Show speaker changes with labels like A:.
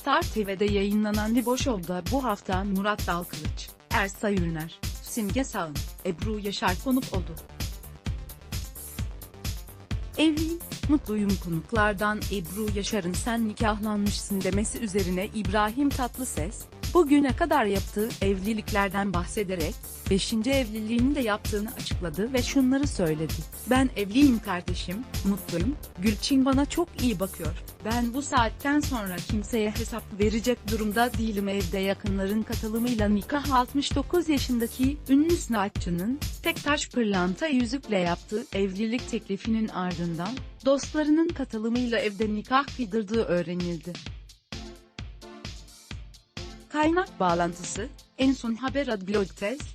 A: Star TV'de yayınlanan Liboş Ol'da bu hafta Murat Dalkılıç, Ersay Ürner, Simge Sağın, Ebru Yaşar konuk oldu. Evliyim, mutluyum konuklardan Ebru Yaşar'ın sen nikahlanmışsın demesi üzerine İbrahim Tatlıses, bugüne kadar yaptığı evliliklerden bahsederek, 5. evliliğini de yaptığını açıkladı ve şunları söyledi. Ben evliyim kardeşim, mutluyum, Gülçin bana çok iyi bakıyor. Ben bu saatten sonra kimseye hesap verecek durumda değilim evde yakınların katılımıyla nikah 69 yaşındaki ünlü sanatçının tek taş pırlanta yüzükle yaptığı evlilik teklifinin ardından dostlarının katılımıyla evde nikah kıydırdığı öğrenildi. Kaynak bağlantısı, en son haber ad blog test,